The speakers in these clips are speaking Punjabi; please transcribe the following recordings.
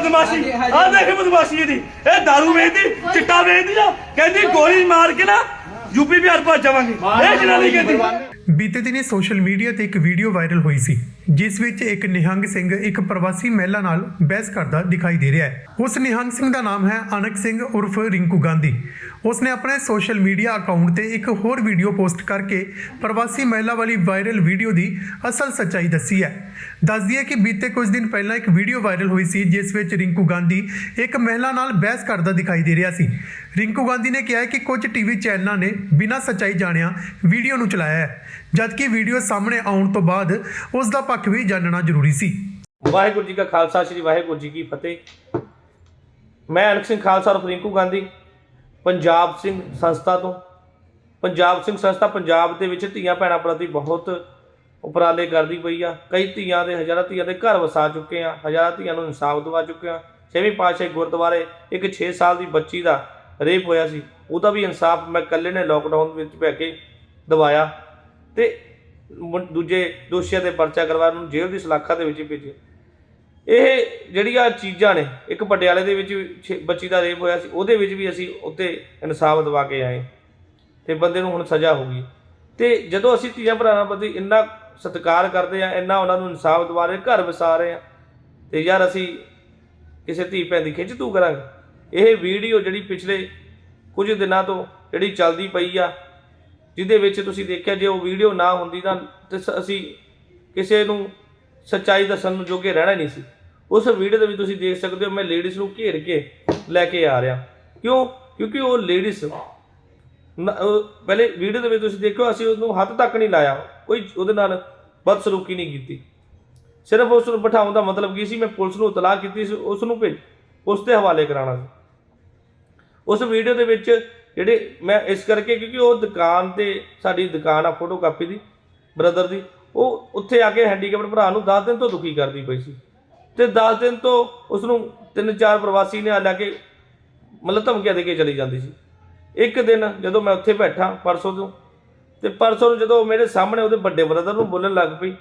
ਬਦਮਾਸ਼ੀ। ਆ ਦੇਖ ਬਦਮਾਸ਼ੀ ਇਹਦੀ। ਇਹ दारू ਵੇਚਦੀ ਚਿੱਟਾ ਵੇਚਦੀ ਆ। ਕਹਿੰਦੀ ਗੋਲੀ ਮਾਰ ਕੇ ਨਾ ਯੂਪੀ ਬਿਹਾਰ ਪਹੁੰਚ ਜਾਵਾਂਗੇ। ਇਹ ਜਨਾਨੀ ਕਹਿੰਦੀ। ਬੀਤੇ ਦਿਨੀ ਸੋਸ਼ਲ ਮੀਡੀਆ ਤੇ ਇੱਕ ਵੀਡੀਓ ਵਾਇਰਲ ਹੋਈ ਸੀ ਜਿਸ ਵਿੱਚ ਇੱਕ ਨਿਹੰਗ ਸਿੰਘ ਇੱਕ ਪ੍ਰਵਾਸੀ ਮਹਿਲਾ ਨਾਲ ਬਹਿਸ ਕਰਦਾ ਦਿਖਾਈ ਦੇ ਰਿਹਾ ਹੈ। ਉਸ ਨਿਹੰਗ ਸਿੰਘ ਦਾ ਨਾਮ ਹੈ ਅਨਕ ਸਿੰਘ ਉਰਫ ਰਿੰਕੂ ਗਾਂਧੀ। ਉਸਨੇ ਆਪਣੇ ਸੋਸ਼ਲ ਮੀਡੀਆ ਅਕਾਊਂਟ ਤੇ ਇੱਕ ਹੋਰ ਵੀਡੀਓ ਪੋਸਟ ਕਰਕੇ ਪ੍ਰਵਾਸੀ ਮਹਿਲਾ ਵਾਲੀ ਵਾਇਰਲ ਵੀਡੀਓ ਦੀ ਅਸਲ ਸੱਚਾਈ ਦੱਸੀ ਹੈ। ਦੱਸਦੀ ਹੈ ਕਿ ਬੀਤੇ ਕੁਝ ਦਿਨ ਪਹਿਲਾਂ ਇੱਕ ਵੀਡੀਓ ਵਾਇਰਲ ਹੋਈ ਸੀ, ਜਿਸ ਵਿੱਚ ਰਿੰਕੂ ਗਾਂਧੀ ਇੱਕ ਮਹਿਲਾ ਨਾਲ ਬਹਿਸ ਕਰਦਾ ਦਿਖਾਈ ਦੇ ਰਿਹਾ ਸੀ। ਰਿੰਕੂ ਗਾਂਧੀ ਨੇ ਕਿਹਾ ਕਿ ਕੁਝ ਟੀਵੀ ਚੈਨਲਾਂ ਨੇ ਬਿਨਾਂ ਸੱਚਾਈ ਜਾਣਿਆ ਵੀਡੀਓ ਨੂੰ ਚਲਾਇਆ ਹੈ, ਜਦਕਿ ਵੀਡੀਓ ਸਾਹਮਣੇ ਆਉਣ ਤੋਂ ਬਾਅਦ ਉਸ ਦਾ ਪੱਖ ਵੀ ਜਾਣਨਾ ਜ਼ਰੂਰੀ ਸੀ। ਵਾਹਿਗੁਰੂ ਜੀ ਕਾ ਖਾਲਸਾ, ਸ੍ਰੀ ਵਾਹਿਗੁਰੂ ਜੀ ਕੀ ਫਤਿਹ। ਮੈਂ ਅਨਕ ਸਿੰਘ ਖਾਲਸਾ ਔਰ ਰਿੰਕੂ ਗਾਂਧੀ। ਪੰਜਾਬ ਸਿੰਘ ਸੰਸਥਾ ਤੋਂ। ਪੰਜਾਬ ਸਿੰਘ ਸੰਸਥਾ ਪੰਜਾਬ ਦੇ ਵਿੱਚ ਧੀਆਂ ਭੈਣਾਂ ਪ੍ਰਤੀ ਬਹੁਤ ਉਪਰਾਲੇ ਕਰਦੀ ਪਈ ਆ। ਕਈ ਧੀਆਂ ਦੇ, ਹਜ਼ਾਰਾਂ ਧੀਆਂ ਦੇ ਘਰ ਵਸਾ ਚੁੱਕੇ ਆ, ਹਜ਼ਾਰਾਂ ਧੀਆਂ ਨੂੰ ਇਨਸਾਫ ਦਿਵਾ ਚੁੱਕੇ ਆ। ਛੇਵੀਂ ਪਾਤਸ਼ਾਹੀ ਗੁਰਦੁਆਰੇ ਇੱਕ 6 ਸਾਲ ਦੀ ਬੱਚੀ ਦਾ ਰੇਪ ਹੋਇਆ ਸੀ। ਉਹਦਾ ਵੀ ਇਨਸਾਫ ਮੈਂ ਇਕੱਲੇ ਨੇ ਲੋਕਡਾਊਨ ਵਿੱਚ ਬਹਿ ਕੇ ਦਿਵਾਇਆ ਤੇ ਦੂਜੇ ਦੋਸ਼ੀਆਂ 'ਤੇ ਪਰਚਾ ਕਰਵਾ ਉਹਨੂੰ ਜੇਲ੍ਹ ਦੀ ਸਲਾਖਾ ਦੇ ਵਿੱਚ ਹੀ ਭੇਜਿਆ। ਇਹ ਜਿਹੜੀਆਂ ਚੀਜ਼ਾਂ ਨੇ, ਇੱਕ ਪਟਿਆਲੇ ਦੇ ਵਿੱਚ ਛੇ- ਬੱਚੀ ਦਾ ਰੇਪ ਹੋਇਆ ਸੀ, ਉਹਦੇ ਵਿੱਚ ਵੀ ਅਸੀਂ ਉੱਤੇ ਇਨਸਾਫ ਦਿਵਾ ਕੇ ਆਏ ਤੇ ਬੰਦੇ ਨੂੰ ਹੁਣ ਸਜ਼ਾ ਹੋ ਗਈ। ਤੇ ਜਦੋਂ ਅਸੀਂ ਧੀਆਂ ਭਰਾਵਾਂ ਪ੍ਰਤੀ ਇੰਨਾ ਸਤਿਕਾਰ ਕਰਦੇ ਆ ਇੰਨਾ ਉਹਨਾਂ ਨੂੰ ਇਨਸਾਫ ਦਿਵਾ ਰਹੇ, ਘਰ ਵਸਾ ਰਹੇ ਆ ਤੇ ਯਾਰ ਅਸੀਂ ਕਿਸੇ ਧੀ ਭੈਣ ਦੀ ਖਿੱਚ ਤੂੰ ਕਰਾਂਗੇ। ਇਹ ਵੀਡੀਓ ਜਿਹੜੀ ਪਿਛਲੇ ਕੁਝ ਦਿਨਾਂ ਤੋਂ ਜਿਹੜੀ ਚੱਲਦੀ ਪਈ ਆ, ਜਿਹਦੇ ਵਿੱਚ ਤੁਸੀਂ ਦੇਖਿਆ ਜੇ ਉਹ ਵੀਡੀਓ ਨਾ ਹੁੰਦੀ ਤਾਂ ਸ- ਅਸੀਂ ਕਿਸੇ ਨੂੰ ਸੱਚਾਈ ਦੱਸਣ ਨੂੰ ਜੋਗੇ ਰਹਿਣਾ ਹੀ ਨਹੀਂ ਸੀ। ਉਸ ਵੀਡੀਓ ਦੇ ਵਿੱਚ ਤੁਸੀਂ ਦੇਖ ਸਕਦੇ ਹੋ, ਮੈਂ ਲੇਡੀਜ਼ ਨੂੰ ਘੇਰ ਕੇ ਲੈ ਕੇ ਆ ਰਿਹਾ। ਕਿਉਂ? ਕਿਉਂਕਿ ਉਹ ਲੇਡੀਜ਼ ਪਹਿਲੇ ਵੀਡੀਓ ਦੇ ਵਿੱਚ ਤੁਸੀਂ ਦੇਖੋ ਅਸੀਂ ਉਹਨੂੰ ਹੱਥ ਤੱਕ ਨਹੀਂ ਲਾਇਆ। ਕੋਈ ਉਹਦੇ ਨਾਲ ਬਦਸਲੂਕੀ ਨਹੀਂ ਕੀਤੀ। ਸਿਰਫ ਉਸ ਨੂੰ ਬਿਠਾਉਣ ਦਾ ਮਤਲਬ ਕੀ ਸੀ, ਮੈਂ ਪੁਲਿਸ ਨੂੰ ਇਤਲਾਹ ਕੀਤੀ ਸੀ, ਉਸ ਨੂੰ ਭੇਜ, ਉਸ ਦੇ ਹਵਾਲੇ ਕਰਾਉਣਾ ਸੀ। ਉਸ ਵੀਡੀਓ ਦੇ ਵਿੱਚ ਜਿਹੜੇ ਮੈਂ ਇਸ ਕਰਕੇ, ਕਿਉਂਕਿ ਉਹ ਦੁਕਾਨ ਤੇ ਸਾਡੀ ਦੁਕਾਨ ਆ ਫੋਟੋਕਾਪੀ ਦੀ ਬ੍ਰਦਰ ਦੀ ਉਹ ਉੱਥੇ ਆ ਕੇ ਹੈਂਡੀਕੈਪਡ ਭਰਾ ਨੂੰ 10 ਦਿਨ ਤੋਂ ਦੁਖੀ ਕਰਦੀ ਪਈ ਸੀ। ਤੇ 10 ਦਿਨ ਤੋਂ ਉਸ ਨੂੰ ਤਿੰਨ ਚਾਰ ਪ੍ਰਵਾਸੀ ਨੇ ਆ ਲੈ ਕੇ ਮਤਲਬ ਧਮਕੀਆਂ ਦੇ ਕੇ ਚਲੀ ਜਾਂਦੀ ਸੀ। ਇੱਕ ਦਿਨ ਜਦੋਂ ਮੈਂ ਉੱਥੇ ਬੈਠਾ ਪਰਸੋਂ ਤੋਂ, ਤੇ ਪਰਸੋਂ ਨੂੰ ਜਦੋਂ ਮੇਰੇ ਸਾਹਮਣੇ ਉਹਦੇ ਵੱਡੇ ਬ੍ਰਦਰ ਨੂੰ ਬੋਲਣ ਲੱਗ ਪਈ,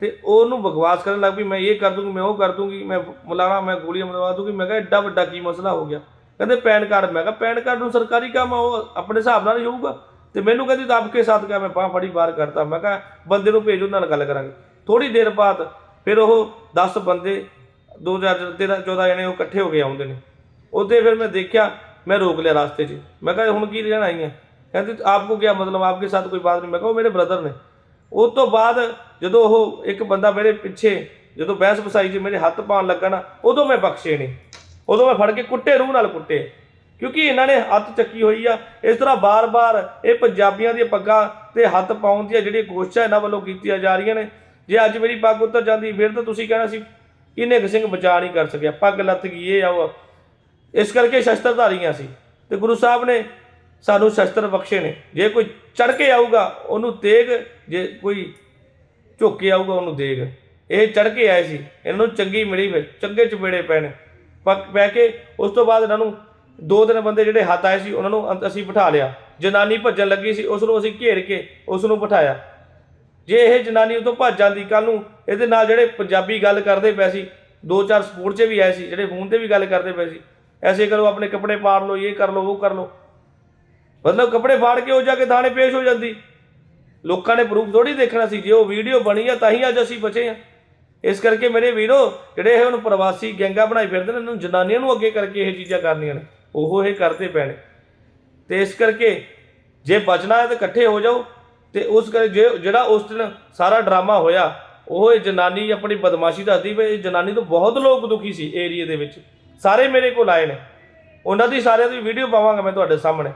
ਤੇ ਉਹਨੂੰ ਬਕਵਾਸ ਕਰਨ ਲੱਗ ਪਈ, ਮੈਂ ਇਹ ਕਰ ਦੂੰਗੀ, ਮੈਂ ਉਹ ਕਰ ਦੂੰਗੀ, ਮੈਂ ਮੁਲਾਣਾ, ਮੈਂ ਗੋਲੀਆਂ ਮਰਵਾ ਦੂੰਗੀ, ਮੈਂ ਕਿਹਾ ਐਡਾ ਵੱਡਾ ਕੀ ਮਸਲਾ ਹੋ ਗਿਆ। ਕਹਿੰਦੇ, ਪੈਨ ਕਾਰਡ ਮੈਂ ਕਿਹਾ, ਪੈਨ ਕਾਰਡ ਨੂੰ ਸਰਕਾਰੀ ਕੰਮ ਉਹ ਆਪਣੇ ਹਿਸਾਬ ਨਾਲ ਹੀ ਹੋਊਗਾ। ਤੇ ਮੈਨੂੰ ਕਹਿੰਦੀ ਤਾਂ ਆਪਕੇ ਸਾਥ ਕਿਆ ਮੈਂ ਬਾਹ ਫੜੀ ਬਾਹਰ ਕਰਤਾ। ਮੈਂ ਕਿਹਾ, ਬੰਦੇ ਨੂੰ ਭੇਜੋ, ਨਾਲ ਗੱਲ ਕਰਾਂਗੇ। ਥੋੜੀ ਦੇਰ ਬਾਅਦ ਫਿਰ ਉਹ 10 ਬੰਦੇ 2013 14 ਜਣੇ ਉਹ ਇਕੱਠੇ ਹੋ ਕੇ ਆਉਂਦੇ ਨੇ। ਉਹਦੇ ਫਿਰ ਮੈਂ ਦੇਖਿਆ, ਮੈਂ ਰੋਕ ਲਿਆ ਰਾਸਤੇ 'ਚ। ਮੈਂ ਕਿਹਾ, ਹੁਣ ਕੀ ਲੈਣ ਆਈ ਹੈ ਕਹਿੰਦੀ, ਆਪਕੋ ਕੀ ਮਤਲਬ, ਆਪਕੇ ਸਾਥ ਕੋਈ ਬਾਤ ਨਹੀਂ ਮੈਂ ਕਿਹਾ, ਉਹ ਮੇਰੇ ਬ੍ਰਦਰ ਨੇ। ਉਸ ਤੋਂ ਬਾਅਦ ਜਦੋਂ ਉਹ ਇੱਕ ਬੰਦਾ ਮੇਰੇ ਪਿੱਛੇ, ਜਦੋਂ ਬਹਿਸ ਬਸਾਈ 'ਚ ਮੇਰੇ ਹੱਥ ਪਾਉਣ ਲੱਗਾ ਨਾ, ਉਦੋਂ ਮੈਂ ਬਖਸ਼ੇ ਨਹੀਂ ਉਦੋਂ ਮੈਂ ਫੜ ਕੇ ਕੁੱਟੇ, ਰੂਹ ਨਾਲ ਕੁੱਟੇ। ਕਿਉਂਕਿ ਇਹਨਾਂ ਨੇ ਹੱਥ ਚੱਕੀ ਹੋਈ ਆ। ਇਸ ਤਰ੍ਹਾਂ ਬਾਰ-ਬਾਰ ਇਹ ਪੰਜਾਬੀਆਂ ਦੀਆਂ ਪੱਗਾਂ ਤੇ ਹੱਥ ਪਾਉਣ ਦੀਆਂ ਜਿਹੜੀਆਂ ਕੋਸ਼ਿਸ਼ਾਂ ਇਹਨਾਂ ਵੱਲੋਂ ਕੀਤੀਆਂ ਜਾ ਰਹੀਆਂ ਨੇ। ਜੇ ਅੱਜ ਮੇਰੀ ਪੱਗ ਉੱਤਰ ਜਾਂਦੀ, ਫਿਰ ਤਾਂ ਤੁਸੀਂ ਕਹਿਣਾ ਸੀ ਇਹਨੇ ਸਿੰਘ ਬਚਾ ਨਹੀਂ ਕਰ ਸਕਿਆ? ਪੱਗ ਲੱਥ ਗਈ, ਇਹ ਆਓ। ਇਸ ਕਰਕੇ ਸ਼ਸਤਰਧਾਰੀਆਂ ਸੀ ਤੇ ਗੁਰੂ ਸਾਹਿਬ ਨੇ ਸਾਨੂੰ ਸ਼ਸਤਰ ਬਖਸ਼ੇ ਨੇ। ਜੇ ਕੋਈ ਚੜ ਕੇ ਆਊਗਾ, ਉਹਨੂੰ ਤੇਗ, ਜੇ ਕੋਈ ਝੁੱਕ ਕੇ ਆਊਗਾ, ਉਹਨੂੰ ਦੇਗ। ਇਹ ਚੜ ਕੇ ਆਏ ਸੀ। ਇਹਨਾਂ ਨੂੰ ਚੰਗੀ ਮਿਲੀ ਫਿਰ, ਚੰਗੇ ਚਪੇੜੇ ਪੈ ਨੇ ਪੱਕ ਪੈ ਕੇ ਉਸ ਤੋਂ ਬਾਅਦ ਇਹਨਾਂ ਨੂੰ ਦੋ ਤਿੰਨ ਬੰਦੇ ਜਿਹੜੇ ਹੱਥ ਆਏ ਸੀ, ਉਹਨਾਂ ਨੂੰ ਅੰਦ- ਅਸੀਂ ਬਿਠਾ ਲਿਆ। ਜਨਾਨੀ ਭੱਜਣ ਲੱਗੀ ਸੀ, ਉਸ ਨੂੰ ਅਸੀਂ ਘੇਰ ਕੇ ਉਸ ਨੂੰ ਬਿਠਾਇਆ। ਜੇ ਇਹ ਜਨਾਨੀ ਉਤੋਂ ਭੱਜ ਜਾਂਦੀ ਕੱਲ ਨੂੰ, ਇਹਦੇ ਨਾਲ ਜਿਹੜੇ ਪੰਜਾਬੀ ਗੱਲ ਕਰਦੇ ਪਏ ਸੀ, ਦੋ ਚਾਰ ਸਪੋਰਟ 'ਚ ਵੀ ਆਏ ਸੀ, ਜਿਹੜੇ ਫੋਨ ਤੇ ਵੀ ਗੱਲ ਕਰਦੇ ਪਏ ਸੀ, ਐਸੇ ਕਰੋ, ਆਪਣੇ ਕੱਪੜੇ ਪਾੜ ਲਓ, ਇਹ ਕਰ ਲਓ, ਉਹ ਕਰ ਲਓ। ਮਤਲਬ ਕੱਪੜੇ ਫਾੜ ਕੇ ਉਹ ਜਾ ਕੇ ਥਾਣੇ ਪੇਸ਼ ਹੋ ਜਾਂਦੀ। ਲੋਕਾਂ ਨੇ ਪ੍ਰੂਫ ਥੋੜੀ ਦੇਖਣਾ ਸੀ, ਜੇ ਉਹ ਵੀਡੀਓ ਬਣੀ ਆ, ਤਾਂ ਹੀ ਅੱਜ ਅਸੀਂ ਬਚੇ ਆ। ਇਸ ਕਰਕੇ ਮੇਰੇ ਵੀਰੋ, ਜਿਹੜੇ ਇਹ ਹੁਣ ਪ੍ਰਵਾਸੀ ਗੈਂਗਾ ਬਣਾਈ ਫਿਰਦੇ ਨੇ, ਇਹਨਾਂ ਨੂੰ ਜਨਾਨੀਆਂ ਨੂੰ ਅੱਗੇ ਕਰਕੇ ਇਹ ਚੀਜ਼ਾਂ ਕਰਨੀਆਂ ਨੇ। ਉਹ ਇਹ ਕਰਦੇ ਪੈਣੇ। ਤੇ ਇਸ ਕਰਕੇ ਜੇ ਬਚਣਾ ਹੈ ਤਾਂ ਇਕੱਠੇ ਹੋ ਜਾਓ ਤੇ ਉਸ ਕਰ ਜੇ ਜਿਹੜਾ ਉਸ ਦਿਨ ਸਾਰਾ ਡਰਾਮਾ ਹੋਇਆ, ਉਹ ਇਹ ਜਨਾਨੀ ਆਪਣੀ ਬਦਮਾਸ਼ੀ ਦੱਸਦੀ ਵੀ ਇਹ ਜਨਾਨੀ ਤੋਂ ਬਹੁਤ ਲੋਕ ਦੁਖੀ ਸੀ ਏਰੀਏ ਦੇ ਵਿੱਚ। ਸਾਰੇ ਮੇਰੇ ਕੋਲ ਆਏ ਨੇ। ਉਹਨਾਂ ਦੀ ਸਾਰਿਆਂ ਦੀ ਵੀਡੀਓ ਪਾਵਾਂਗਾ ਮੈਂ ਤੁਹਾਡੇ ਸਾਹਮਣੇ।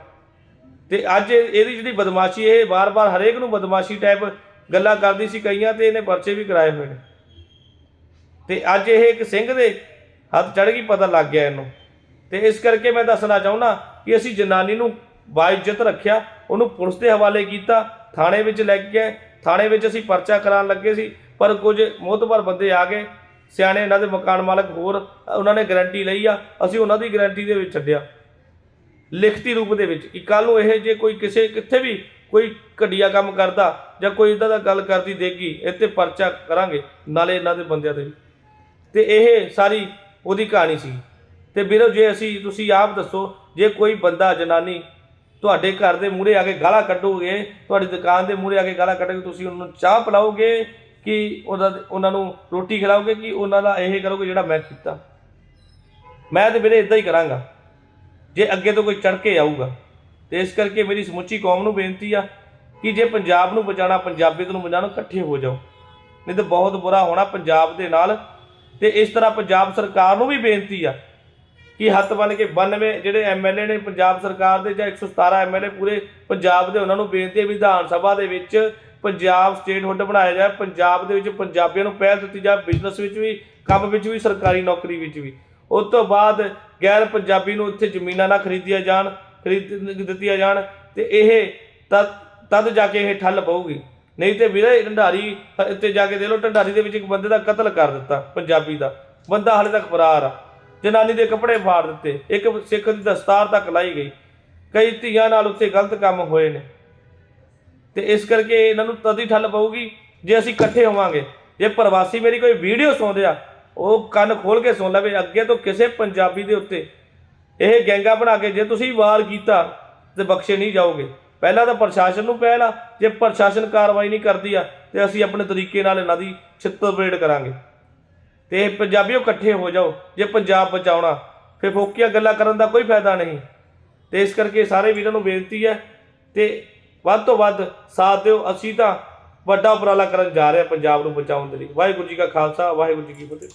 ਤੇ ਅੱਜ ਇਹਦੀ ਜਿਹੜੀ ਬਦਮਾਸ਼ੀ, ਇਹ ਬਾਰ-ਬਾਰ ਹਰੇਕ ਨੂੰ ਬਦਮਾਸ਼ੀ ਟਾਈਪ ਗੱਲਾਂ ਕਰਦੀ ਸੀ ਕਈਆਂ ਤੇ ਇਹਨੇ ਪਰਚੇ ਵੀ ਕਰਾਏ ਹੋਏ ਨੇ। ਤੇ ਅੱਜ ਇਹ ਇੱਕ ਸਿੰਘ ਦੇ ਹੱਥ ਚੜ ਗਈ ਪਤਾ ਲੱਗ ਗਿਆ ਇਹਨੂੰ। ਤੇ ਇਸ ਕਰਕੇ ਮੈਂ ਦੱਸਣਾ ਚਾਹੁੰਦਾ ਕਿ ਅਸੀਂ ਜਨਾਨੀ ਨੂੰ ਬਾਇਜ਼ਤ ਰੱਖਿਆ, ਉਹਨੂੰ ਪੁਲਿਸ ਦੇ ਹਵਾਲੇ ਕੀਤਾ, ਥਾਣੇ ਵਿੱਚ ਲੈ ਕੇ ਗਏ। ਥਾਣੇ ਵਿੱਚ ਅਸੀਂ ਪਰਚਾ ਕਰਾਉਣ ਲੱਗੇ ਸੀ, ਪਰ ਕੁਝ ਮੋਤਬਰ ਬੰਦੇ ਆ ਗਏ। ਸਿਆਣੇ ਇਹਨਾਂ ਦੇ ਮਕਾਨ ਮਾਲਕ ਹੋਰ, ਉਹਨਾਂ ਨੇ ਗਾਰੰਟੀ ਲਈ ਆ, ਅਸੀਂ ਉਹਨਾਂ ਦੀ ਗਾਰੰਟੀ ਦੇ ਵਿੱਚ ਛੱਡਿਆ। ਲਿਖਤੀ ਰੂਪ ਦੇ ਵਿੱਚ ਕਿ ਕੱਲ ਨੂੰ ਇਹ ਜੇ ਕੋਈ ਕਿਸੇ, ਕਿੱਥੇ ਵੀ ਕੋਈ ਘਟੀਆ ਕੰਮ ਕਰਦਾ ਜਾਂ ਕੋਈ ਇਦਾਂ ਦਾ ਗੱਲ ਕਰਦੀ ਦੇਗੀ ਇੱਥੇ ਪਰਚਾ ਕਰਾਂਗੇ, ਨਾਲੇ ਇਹਨਾਂ ਦੇ ਬੰਦਿਆਂ 'ਤੇ ਵੀ। ਤੇ ਇਹ ਸਾਰੀ ਉਹਦੀ ਕਹਾਣੀ ਸੀ। ਤੇ ਵੀਰੋ, ਜੇ ਅਸੀਂ, ਤੁਸੀਂ ਆਪ ਦੱਸੋ, ਜੇ ਕੋਈ ਬੰਦਾ ਜਨਾਨੀ ਤੁਹਾਡੇ ਘਰ ਦੇ ਮੂਹਰੇ ਆ ਕੇ ਗਾਲਾਂ ਕੱਢੋਗੇ, ਤੁਹਾਡੀ ਦੁਕਾਨ ਦੇ ਮੂਹਰੇ ਆ ਕੇ ਗਾਲਾਂ ਕੱਢੋਗੇ, ਤੁਸੀਂ ਉਹਨਾਂ ਨੂੰ ਚਾਹ ਪਿਲਾਓਗੇ ਕਿ ਉਹਦਾ, ਉਹਨਾਂ ਨੂੰ ਰੋਟੀ ਖਿਲਾਓਗੇ ਕਿ ਉਹਨਾਂ ਦਾ ਇਹ ਕਰੋਗੇ ਜਿਹੜਾ ਮੈਂ ਕੀਤਾ? ਮੈਂ ਤੇ ਵੀਰੇ ਇਦਾਂ ਹੀ ਕਰਾਂਗਾ। ਜੇ ਅੱਗੇ ਤੋਂ ਕੋਈ ਚੜ ਕੇ ਆਊਗਾ, ਤੇ ਇਸ ਕਰਕੇ ਮੇਰੀ ਸਮੁੱਚੀ ਕੌਮ ਨੂੰ ਬੇਨਤੀ ਆ ਕਿ ਜੇ ਪੰਜਾਬ ਨੂੰ ਬਚਾਉਣਾ ਪੰਜਾਬੀਅਤ ਨੂੰ ਬਚਾਉਣਾ, ਇਕੱਠੇ ਹੋ ਜਾਓ। ਨਹੀਂ ਤਾਂ ਬਹੁਤ ਬੁਰਾ ਹੋਣਾ ਪੰਜਾਬ ਦੇ ਨਾਲ। ਤੇ ਇਸ ਤਰ੍ਹਾਂ ਪੰਜਾਬ ਸਰਕਾਰ ਨੂੰ ਵੀ ਬੇਨਤੀ ਆ ਕਿ ਹੱਥ ਬੰਨ ਕੇ 92 ਜਿਹੜੇ ਐਮਐਲਏ ਨੇ ਪੰਜਾਬ ਸਰਕਾਰ ਦੇ ਜਾਂ 117 ਐਮਐਲਏ ਪੂਰੇ ਪੰਜਾਬ ਦੇ ਉਹਨਾਂ ਨੂੰ ਬੇਨਤੀ ਹੈ ਵਿਧਾਨ ਸਭਾ ਦੇ ਵਿੱਚ ਪੰਜਾਬ ਸਟੇਟ ਹੁੱਡ ਬਣਾਇਆ ਜਾਏ, ਪੰਜਾਬ ਦੇ ਵਿੱਚ ਪੰਜਾਬੀਆਂ ਨੂੰ ਪਹਿਲ ਦਿੱਤੀ ਜਾਏ ਬਿਜ਼ਨਸ ਵਿੱਚ ਵੀ, ਕੰਮ ਵਿੱਚ ਵੀ, ਸਰਕਾਰੀ ਨੌਕਰੀ ਵਿੱਚ ਵੀ। ਉਸ ਤੋਂ ਬਾਅਦ ਗੈਰ ਪੰਜਾਬੀ ਨੂੰ ਇੱਥੇ ਜ਼ਮੀਨਾਂ ਨਾ ਖਰੀਦੀਆਂ ਜਾਣ, ਖਰੀਦ ਦਿੱਤੀਆਂ ਜਾਣ ਤੇ ਇਹ ਤਦ ਤਦ ਜਾ ਕੇ ਇਹ ਠੱਲ ਪਊਗੀ। ਨਹੀਂ ਤੇ ਵੀਰੇ ਢੰਡਾਰੀ ਇੱਥੇ ਜਾ ਕੇ ਦੇ ਲੋ ਢੰਡਾਰੀ ਦੇ ਵਿੱਚ ਇੱਕ ਬੰਦੇ ਦਾ ਕਤਲ ਕਰ ਦਿੱਤਾ ਪੰਜਾਬੀ ਦਾ। ਬੰਦਾ ਹਾਲੇ ਤੱਕ ਫਰਾਰ ਆ। ਜਨਾਨੀ ਦੇ ਕੱਪੜੇ ਫਾੜ ਦਿੱਤੇ। ਇੱਕ ਸਿੱਖ ਦੀ ਦਸਤਾਰ ਤੱਕ ਲਾਈ ਗਈ। ਕਈ ਧੀਆਂ ਨਾਲ ਉੱਥੇ ਗਲਤ ਕੰਮ ਹੋਏ ਨੇ। ਤੇ ਇਸ ਕਰਕੇ ਇਹਨਾਂ ਨੂੰ ਤਦ ਹੀ ਠੱਲ ਪਊਗੀ, ਜੇ ਅਸੀਂ ਇਕੱਠੇ ਹੋਵਾਂਗੇ। ਜੇ ਪ੍ਰਵਾਸੀ ਮੇਰੀ ਕੋਈ ਵੀਡੀਓ ਸੁਣਦੇ ਆ, ਉਹ ਕੰਨ ਖੋਲ ਕੇ ਸੁਣ ਲਵੇ, ਅੱਗੇ ਤੋਂ ਕਿਸੇ ਪੰਜਾਬੀ ਦੇ ਉੱਤੇ ਇਹ ਗੈਂਗਾ ਬਣਾ ਕੇ ਜੇ ਤੁਸੀਂ ਵਾਰ ਕੀਤਾ ਤੇ ਬਖਸ਼ੇ ਨਹੀਂ ਜਾਓਗੇ। ਪਹਿਲਾਂ ਤਾਂ ਪ੍ਰਸ਼ਾਸਨ ਨੂੰ ਪਹਿਲ ਆ। ਜੇ ਪ੍ਰਸ਼ਾਸਨ ਕਾਰਵਾਈ ਨਹੀਂ ਕਰਦੀ ਆ, ਤੇ ਅਸੀਂ ਆਪਣੇ ਤਰੀਕੇ ਨਾਲ ਇਹਨਾਂ ਦੀ ਛਿੱਤਰ ਪਰੇਡ ਕਰਾਂਗੇ। ਤੇ ਪੰਜਾਬੀਓ ਇਕੱਠੇ ਹੋ ਜਾਓ, ਜੇ ਪੰਜਾਬ ਬਚਾਉਣਾ, ਫਿਰ ਫੋਕੀਆਂ ਗੱਲਾਂ ਕਰਨ ਦਾ ਕੋਈ ਫਾਇਦਾ ਨਹੀਂ। ਤੇ ਇਸ ਕਰਕੇ ਸਾਰੇ ਵੀਰਾਂ ਨੂੰ ਬੇਨਤੀ ਹੈ ਤੇ ਵੱਧ ਤੋਂ ਵੱਧ ਸਾਥ ਦਿਓ। ਅਸੀਂ ਤਾਂ ਵੱਡਾ ਉਪਰਾਲਾ ਕਰਨ ਜਾ ਰਹੇ ਹਾਂ ਪੰਜਾਬ ਨੂੰ ਬਚਾਉਣ ਦੇ ਲਈ। ਵਾਹਿਗੁਰੂ ਜੀ ਕਾ ਖਾਲਸਾ, ਵਾਹਿਗੁਰੂ ਜੀ ਕੀ ਫਤਿਹ।